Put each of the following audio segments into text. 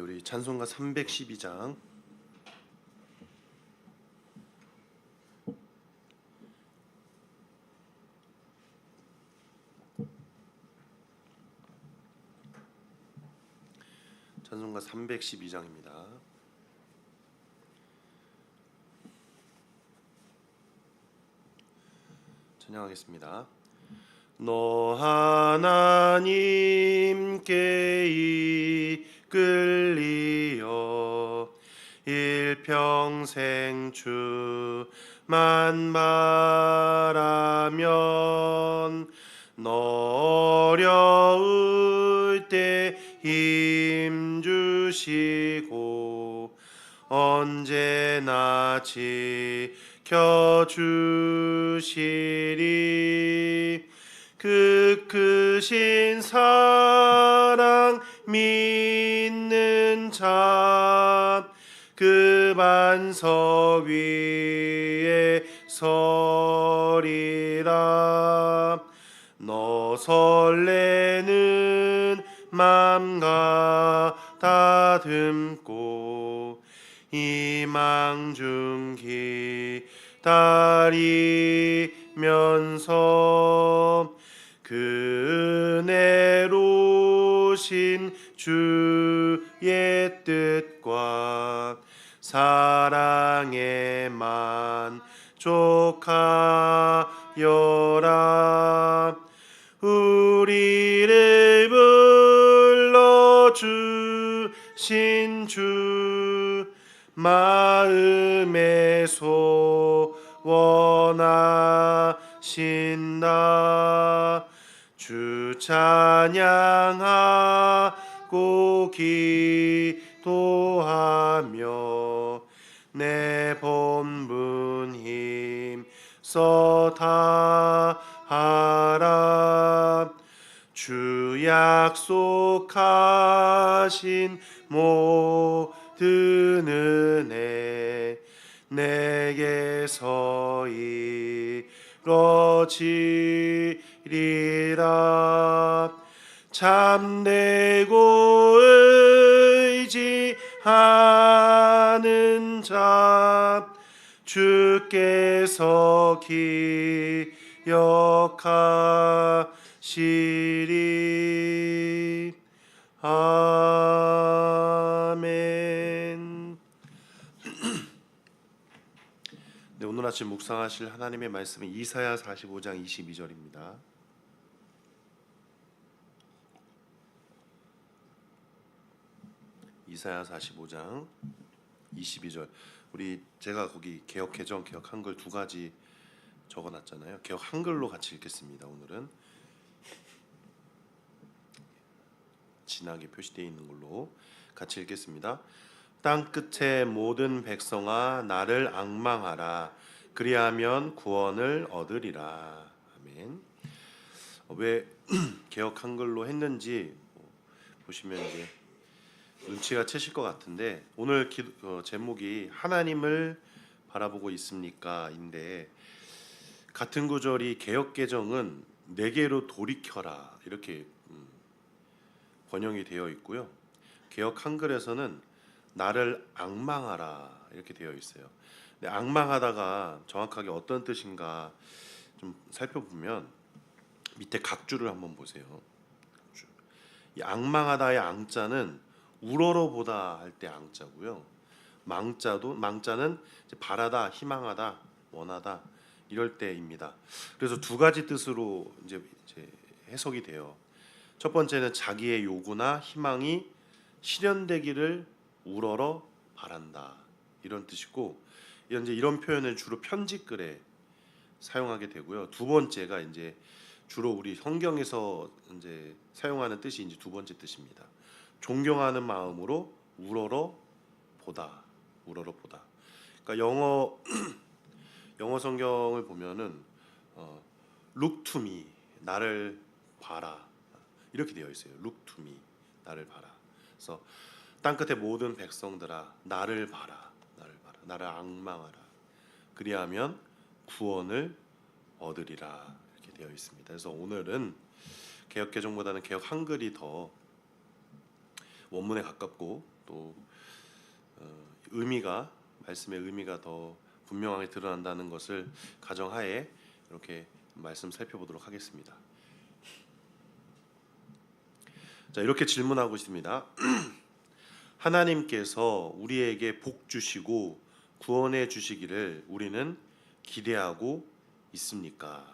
네, 우리 찬송가 312장 찬송가 312장입니다. 찬양하겠습니다. 너 하나님께 이 끌리어 일평생 주만 바라 희망 중 기 다리면서 그 은혜로신 주의 뜻과 사랑에만 족하여라. 우리 찬양하고 기도하며 내 본분 힘써 다하라. 주 약속하신 모든 은혜 내게서 이뤄지 리라 참되고 의지하는 자 주께서 기억하시리 아멘 네, 오늘 아침 묵상하실 하나님의 말씀은 이사야 45장 22절입니다. 이사야 45장 22절. 우리 제가 거기 개혁 개정 개혁 한글 두 가지 적어 놨잖아요. 개혁 한글로 같이 읽겠습니다. 오늘은 진하게 표시되어 있는 걸로 같이 읽겠습니다. 땅 끝의 모든 백성아 나를 앙망하라 그리하면 구원을 얻으리라 아멘. 어, 왜 개혁 한글로 했는지 뭐 보시면 이제 눈치가 채실 것 같은데 오늘 기, 어, 제목이 하나님을 바라보고 있습니까인데 같은 구절이 개혁 개정은 내게로 돌이켜라 이렇게 음, 번역이 되어 있고요. 개혁 한글에서는 나를 악망하라 이렇게 되어 있어요. 근데 악망하다가 정확하게 어떤 뜻인가 좀 살펴보면 밑에 각주를 한번 보세요. 이 악망하다의 앙자는 우러러보다 할 때 앙자고요. 망자도 망자는 바라다, 희망하다, 원하다 이럴 때입니다. 그래서 두 가지 뜻으로 이제, 이제 해석이 돼요. 첫 번째는 자기의 요구나 희망이 실현되기를 우러러 바란다 이런 뜻이고 이제 이런 표현을 주로 편지글에 사용하게 되고요. 두 번째가 이제 주로 우리 성경에서 이제 사용하는 뜻이 이제 두 번째 뜻입니다. 존경하는 마음으로 우러러 보다, 우러러 보다. 그러니까 영어 영어 성경을 보면은 어, look to me 나를 봐라 이렇게 되어 있어요. look to me 나를 봐라. 그래서 땅 끝의 모든 백성들아 나를 봐라 나를 봐라 나를 악망하라 그리하면 구원을 얻으리라 이렇게 되어 있습니다. 그래서 오늘은 개혁 개정보다는 개혁 한글이 더 원문에 가깝고 또 어, 의미가 말씀의 의미가 더 분명하게 드러난다는 것을 가정하에 이렇게 말씀 살펴보도록 하겠습니다. 자 이렇게 질문하고 있습니다. 하나님께서 우리에게 복 주시고 구원해 주시기를 우리는 기대하고 있습니까?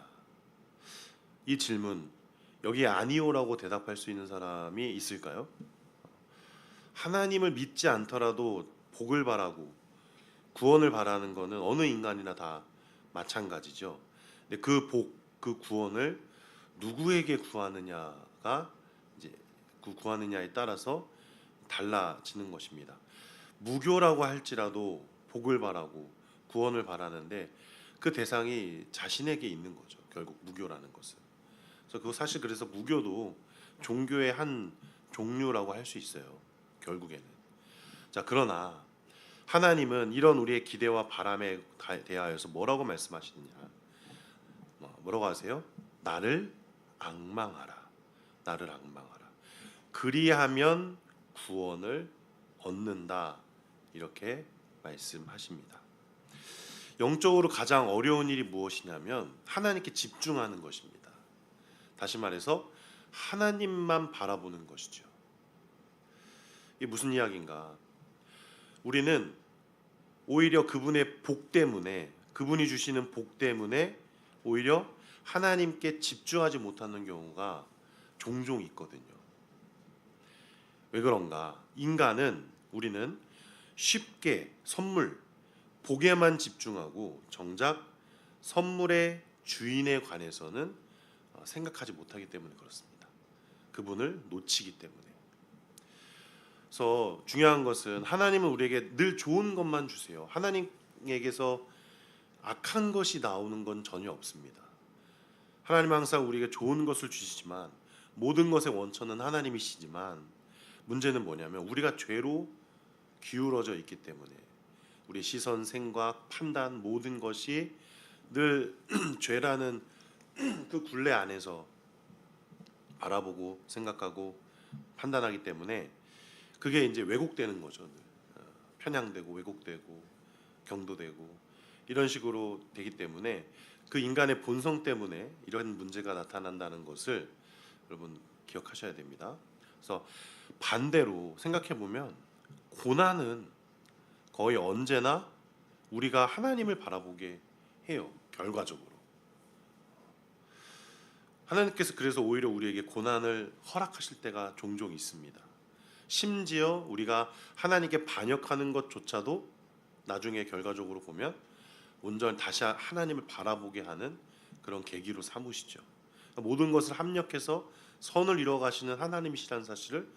이 질문 여기 아니오라고 대답할 수 있는 사람이 있을까요? 하나님을 믿지 않더라도 복을 바라고 구원을 바라는 것은 어느 인간이나 다 마찬가지죠. 근데 그 복, 그 구원을 누구에게 구하느냐가 이제 그 구하느냐에 따라서 달라지는 것입니다. 무교라고 할지라도 복을 바라고 구원을 바라는데 그 대상이 자신에게 있는 거죠. 결국 무교라는 것은. 그래서 그 사실 그래서 무교도 종교의 한 종류라고 할 수 있어요. 결국에는. 자 그러나 하나님은 이런 우리의 기대와 바람에 다- 대하여서 뭐라고 말씀하시느냐? 뭐, 뭐라고 하세요? 나를 악망하라. 나를 악망하라. 그리하면 구원을 얻는다. 이렇게 말씀하십니다. 영적으로 가장 어려운 일이 무엇이냐면 하나님께 집중하는 것입니다. 다시 말해서 하나님만 바라보는 것이죠. 이게 무슨 이야기인가? 우리는 오히려 그분의 복 때문에 그분이 주시는 복 때문에 오히려 하나님께 집중하지 못하는 경우가 종종 있거든요. 왜 그런가? 인간은 우리는 쉽게 선물, 복에만 집중하고 정작 선물의 주인에 관해서는 어, 생각하지 못하기 때문에 그렇습니다. 그분을 놓치기 때문에. 그래서 중요한 것은 하나님은 우리에게 늘 좋은 것만 주세요. 하나님에게서 악한 것이 나오는 건 전혀 없습니다. 하나님 항상 우리에게 좋은 것을 주시지만 모든 것의 원천은 하나님이시지만 문제는 뭐냐면 우리가 죄로 기울어져 있기 때문에 우리 시선, 생각, 판단 모든 것이 늘 죄라는 그 굴레 안에서 바라보고 생각하고 판단하기 때문에 그게 이제 왜곡되는 거죠. 늘. 어, 편향되고 왜곡되고 경도되고 이런 식으로 되기 때문에 그 인간의 본성 때문에 이런 문제가 나타난다는 것을 여러분 기억하셔야 됩니다. 그래서 반대로 생각해 보면 고난은 거의 언제나 우리가 하나님을 바라보게 해요. 결과적으로. 하나님께서 그래서 오히려 우리에게 고난을 허락하실 때가 종종 있습니다. 심지어 우리가 하나님께 반역하는 것조차도 나중에 결과적으로 보면 온전 다시 하나님을 바라보게 하는 그런 계기로 삼으시죠. 모든 것을 합력해서 선을 이루어 가시는 하나님이시라는 사실을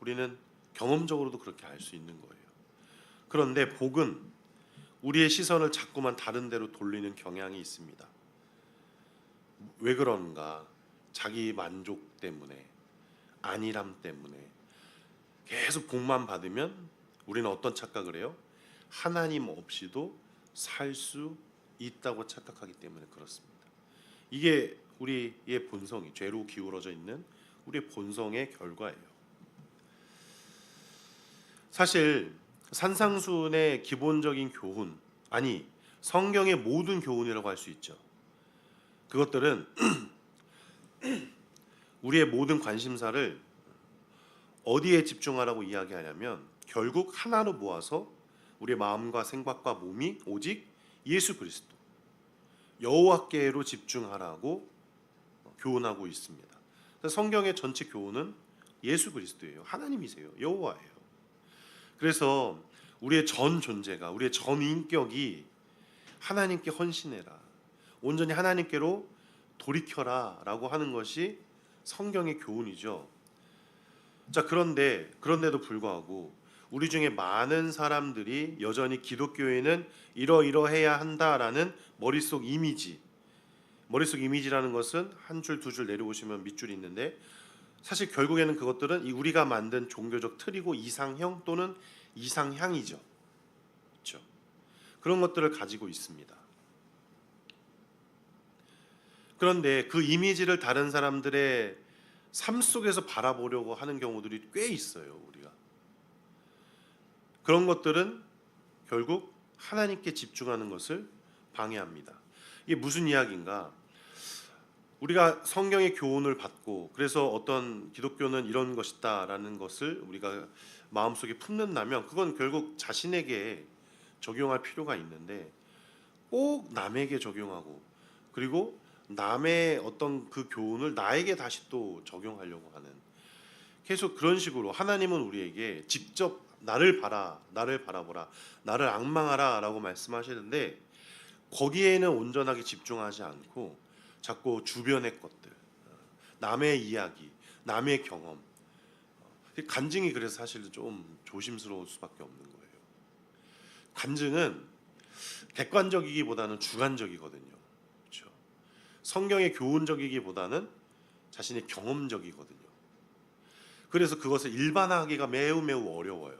우리는 경험적으로도 그렇게 알 수 있는 거예요. 그런데 복은 우리의 시선을 자꾸만 다른 데로 돌리는 경향이 있습니다. 왜 그런가? 자기 만족 때문에, 안일함 때문에 계속 복만 받으면 우리는 어떤 착각을 해요? 하나님 없이도 살 수 있다고 착각하기 때문에 그렇습니다. 이게 우리의 본성이 죄로 기울어져 있는 우리의 본성의 결과예요. 사실 산상순의 기본적인 교훈 아니 성경의 모든 교훈이라고 할 수 있죠. 그것들은 우리의 모든 관심사를 어디에 집중하라고 이야기하냐면 결국 하나로 모아서 우리의 마음과 생각과 몸이 오직 예수 그리스도 여호와께로 집중하라고 교훈하고 있습니다. 성경의 전체 교훈은 예수 그리스도예요. 하나님이세요. 여호와예요. 그래서 우리의 전 존재가 우리의 전 인격이 하나님께 헌신해라. 온전히 하나님께로 돌이켜라라고 하는 것이 성경의 교훈이죠. 자, 그런데 그런데도 불구하고 우리 중에 많은 사람들이 여전히 기독교에는 이러이러해야 한다라는 머릿속 이미지 머릿속 이미지라는 것은 한 줄 두 줄 내려오시면 밑줄이 있는데 사실 결국에는 그것들은 이 우리가 만든 종교적 틀이고 이상형 또는 이상향이죠. 그렇죠? 그런 것들을 가지고 있습니다. 그런데 그 이미지를 다른 사람들의 삶 속에서 바라보려고 하는 경우들이 꽤 있어요, 우리가. 그런 것들은 결국 하나님께 집중하는 것을 방해합니다. 이게 무슨 이야기인가? 우리가 성경의 교훈을 받고 그래서 어떤 기독교는 이런 것이다라는 것을 우리가 마음속에 품는다면 그건 결국 자신에게 적용할 필요가 있는데 꼭 남에게 적용하고 그리고 남의 어떤 그 교훈을 나에게 다시 또 적용하려고 하는 계속 그런 식으로 하나님은 우리에게 직접 나를 봐라 나를 바라보라 나를 악망하라라고 말씀하시는데 거기에는 온전하게 집중하지 않고 자꾸 주변의 것들 남의 이야기 남의 경험 간증이 그래서 사실 좀 조심스러울 수밖에 없는 거예요. 간증은 객관적이기보다는 주관적이거든요. 성경의 교훈적이기보다는 자신의 경험적이거든요. 그래서 그것을 일반화하기가 매우 매우 어려워요.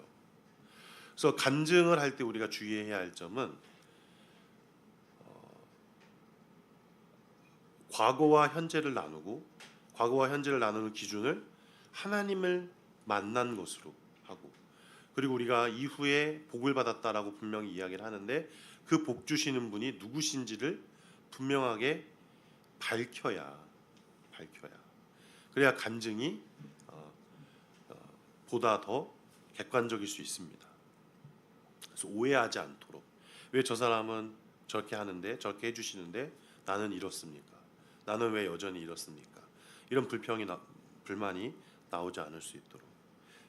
그래서 간증을 할 때 우리가 주의해야 할 점은 어, 과거와 현재를 나누고 과거와 현재를 나누는 기준을 하나님을 만난 것으로 하고 그리고 우리가 이후에 복을 받았다라고 분명히 이야기를 하는데 그 복 주시는 분이 누구신지를 분명하게 밝혀야 밝혀야 그래야 간증이 어, 어, 보다 더 객관적일 수 있습니다. 그래서 오해하지 않도록 왜 저 사람은 저렇게 하는데 저렇게 해주시는데 나는 이렇습니까? 나는 왜 여전히 이렇습니까? 이런 불평이 나, 불만이 나오지 않을 수 있도록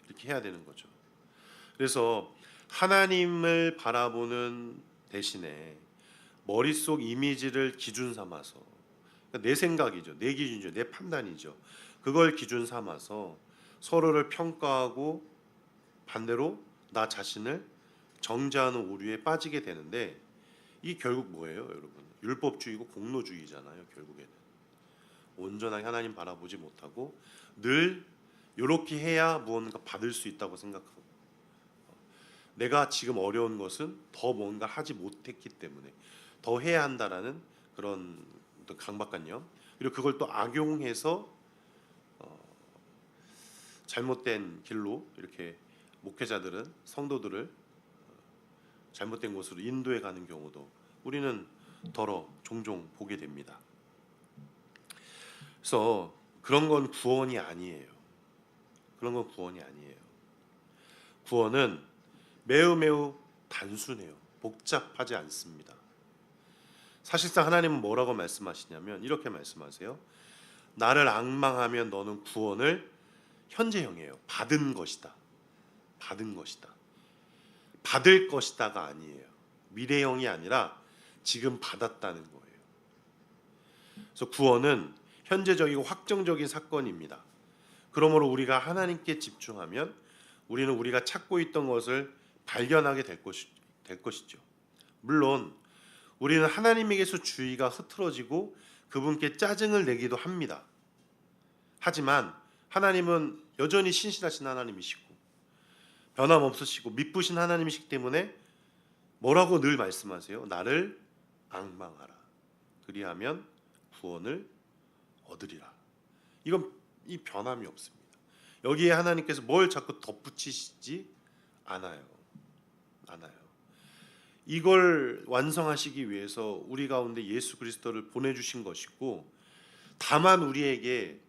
이렇게 해야 되는 거죠. 그래서 하나님을 바라보는 대신에 머릿속 이미지를 기준 삼아서 그러니까 내 생각이죠, 내 기준이죠, 내 판단이죠. 그걸 기준 삼아서 서로를 평가하고 반대로 나 자신을 정죄하는 오류에 빠지게 되는데 이 결국 뭐예요, 여러분? 율법주의고 공로주의잖아요, 결국에는. 온전하게 하나님 바라보지 못하고 늘 이렇게 해야 무언가 받을 수 있다고 생각하고 내가 지금 어려운 것은 더 뭔가 하지 못했기 때문에 더 해야 한다라는 그런 어떤 강박관념 그리고 그걸 또 악용해서 어, 잘못된 길로 이렇게 목회자들은 성도들을 어, 잘못된 곳으로 인도해 가는 경우도 우리는 더러 종종 보게 됩니다. 그래서 그런 건 구원이 아니에요. 그런 건 구원이 아니에요. 구원은 매우 매우 단순해요. 복잡하지 않습니다. 사실상 하나님은 뭐라고 말씀하시냐면 이렇게 말씀하세요. 나를 악망하면 너는 구원을 현재형이에요. 받은 것이다. 받은 것이다. 받을 것이다가 아니에요. 미래형이 아니라 지금 받았다는 거예요. 그래서 구원은 현재적이고 확정적인 사건입니다. 그러므로 우리가 하나님께 집중하면 우리는 우리가 찾고 있던 것을 발견하게 될, 것이, 될 것이죠. 물론 우리는 하나님에게서 주의가 흐트러지고 그분께 짜증을 내기도 합니다. 하지만 하나님은 여전히 신실하신 하나님이시고 변함없으시고 미쁘신 하나님이시기 때문에 뭐라고 늘 말씀하세요? 나를 악망하라. 그리하면 구원을 얻으리라. 이건 이 변함이 없습니다. 여기에 하나님께서 뭘 자꾸 덧붙이시지 않아요. 않아요. 이걸 완성하시기 위해서 우리 가운데 예수 그리스도를 보내주신 것이고 다만 우리에게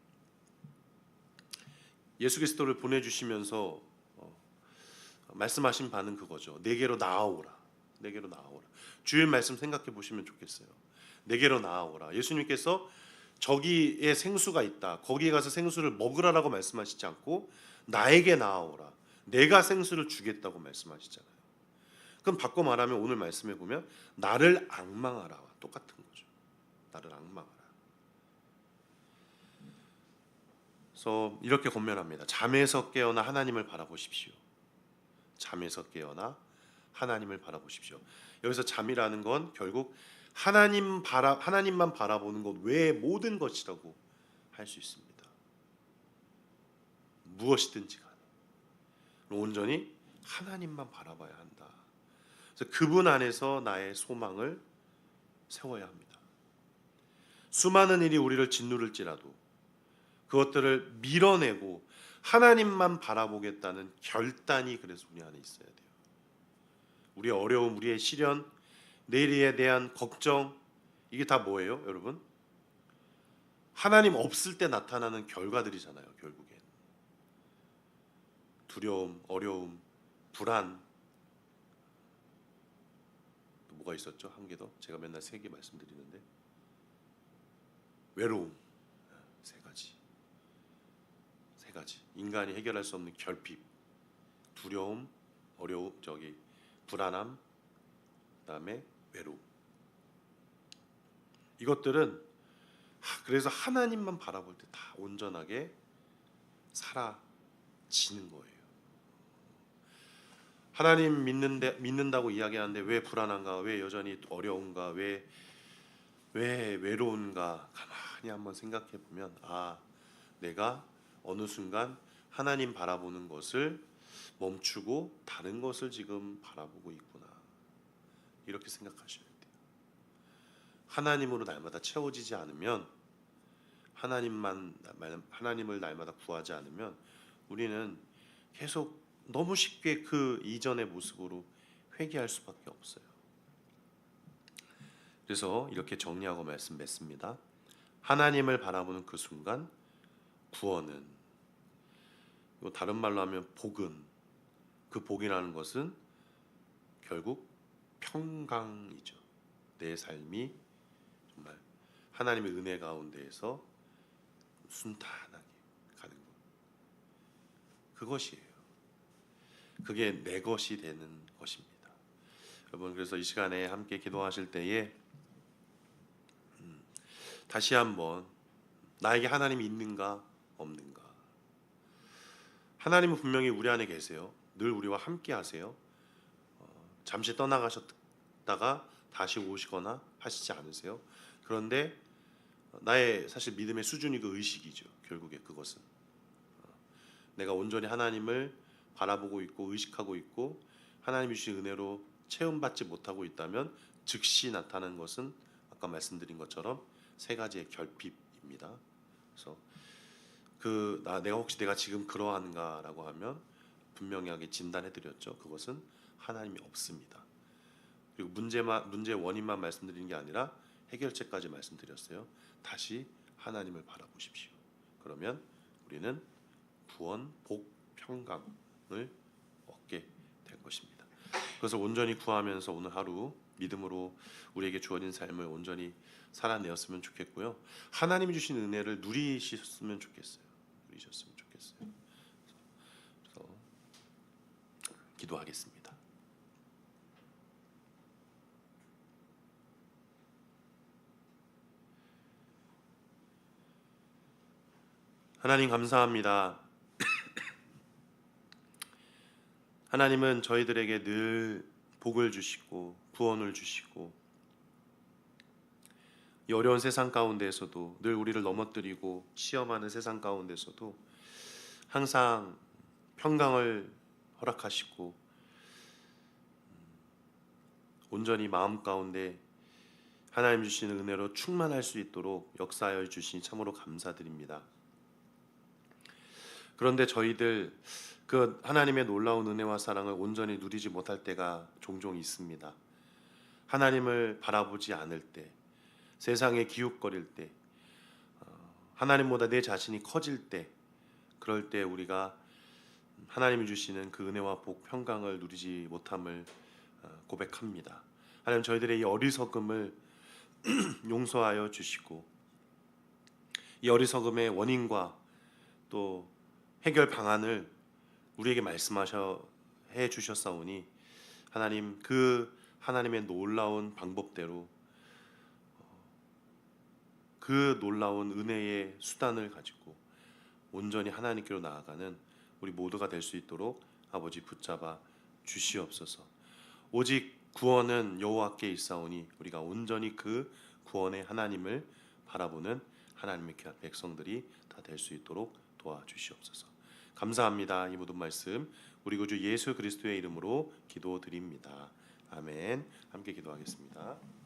예수 그리스도를 보내주시면서 어, 말씀하신 바는 그거죠. 내게로 나아오라. 내게로 나아오라. 주일 말씀 생각해 보시면 좋겠어요. 내게로 나아오라. 예수님께서 저기에 생수가 있다. 거기에 가서 생수를 먹으라라고 말씀하시지 않고 나에게 나아오라. 내가 생수를 주겠다고 말씀하시잖아요. 그럼 바꿔 말하면 오늘 말씀해 보면 나를 악망하라와 똑같은 거죠. 나를 악망하라. 그래서 이렇게 권면합니다. 잠에서 깨어나 하나님을 바라보십시오. 잠에서 깨어나 하나님을 바라보십시오. 여기서 잠이라는 건 결국 하나님 바라 하나님만 바라보는 것 외의 모든 것이라고 할 수 있습니다. 무엇이든지 간에 온전히 하나님만 바라봐야 한다. 그분 안에서 나의 소망을 세워야 합니다. 수많은 일이 우리를 짓누를지라도 그것들을 밀어내고 하나님만 바라보겠다는 결단이 그래서 우리 안에 있어야 돼요. 우리의 어려움, 우리의 시련, 내일에 대한 걱정 이게 다 뭐예요, 여러분? 하나님 없을 때 나타나는 결과들이잖아요, 결국엔. 두려움, 어려움, 불안. 또 뭐가 있었죠? 한 개 더. 제가 맨날 세 개 말씀드리는데. 외로움. 세 가지. 세 가지. 인간이 해결할 수 없는 결핍, 두려움, 어려움, 저기 불안함, 그다음에 외로움. 이것들은 하, 그래서 하나님만 바라볼 때 다 온전하게 사라지는 거예요. 하나님 믿는데 믿는다고 이야기하는데 왜 불안한가? 왜 여전히 어려운가? 왜 왜 외로운가? 가만히 한번 생각해 보면 아, 내가 어느 순간 하나님 바라보는 것을 멈추고 다른 것을 지금 바라보고 있구나. 이렇게 생각하셔야 돼요. 하나님으로 날마다 채워지지 않으면 하나님만 하나님을 날마다 구하지 않으면 우리는 계속 너무 쉽게 그 이전의 모습으로 회귀할 수밖에 없어요. 그래서 이렇게 정리하고 말씀 맺습니다. 하나님을 바라보는 그 순간 구원은 다른 말로 하면 복은 그 복이라는 것은 결국 평강이죠. 내 삶이 정말 하나님의 은혜 가운데에서 순탄하게 가는 것. 그것이에요. 그게 내 것이 되는 것입니다. 여러분 그래서 이 시간에 함께 기도하실 때에 음, 다시 한번 나에게 하나님이 있는가 없는가. 하나님은 분명히 우리 안에 계세요. 늘 우리와 함께 하세요. 어, 잠시 떠나가셨다가 다시 오시거나 하시지 않으세요. 그런데 나의 사실 믿음의 수준이 그 의식이죠. 결국에 그것은 어, 내가 온전히 하나님을 바라보고 있고 의식하고 있고 하나님이 주신 은혜로 체험받지 못하고 있다면 즉시 나타나는 것은 아까 말씀드린 것처럼 세 가지의 결핍입니다. 그래서 그 나 내가 혹시 내가 지금 그러한가라고 하면 분명하게 진단해 드렸죠. 그것은 하나님이 없습니다. 그리고 문제만 문제 원인만 말씀드리는 게 아니라 해결책까지 말씀드렸어요. 다시 하나님을 바라보십시오. 그러면 우리는 구원, 복, 평강 을 얻게 될 것입니다. 그것을 온전히 구하면서 오늘 하루 믿음으로 우리에게 주어진 삶을 온전히 살아내었으면 좋겠고요. 하나님이 주신 은혜를 누리셨으면 좋겠어요. 누리셨으면 좋겠어요. 그래서 기도하겠습니다. 하나님 감사합니다. 하나님은 저희들에게 늘 복을 주시고 구원을 주시고 이 어려운 세상 가운데에서도 늘 우리를 넘어뜨리고 시험하는 세상 가운데서도 항상 평강을 허락하시고 온전히 마음 가운데 하나님 주시는 은혜로 충만할 수 있도록 역사하여 주시니 참으로 감사드립니다. 그런데 저희들 그 하나님의 놀라운 은혜와 사랑을 온전히 누리지 못할 때가 종종 있습니다. 하나님을 바라보지 않을 때, 세상에 기웃거릴 때, 어, 하나님보다 내 자신이 커질 때, 그럴 때 우리가 하나님이 주시는 그 은혜와 복, 평강을 누리지 못함을 어, 고백합니다. 하나님 저희들의 이 어리석음을 용서하여 주시고 이 어리석음의 원인과 또 해결 방안을 우리에게 말씀하셔 해 주셨사오니 하나님 그 하나님의 놀라운 방법대로 그 놀라운 은혜의 수단을 가지고 온전히 하나님께로 나아가는 우리 모두가 될 수 있도록 아버지 붙잡아 주시옵소서. 오직 구원은 여호와께 있사오니 우리가 온전히 그 구원의 하나님을 바라보는 하나님의 백성들이 다 될 수 있도록 도와주시옵소서. 감사합니다. 이 모든 말씀 우리 구주 예수 그리스도의 이름으로 기도드립니다. 아멘. 함께 기도하겠습니다.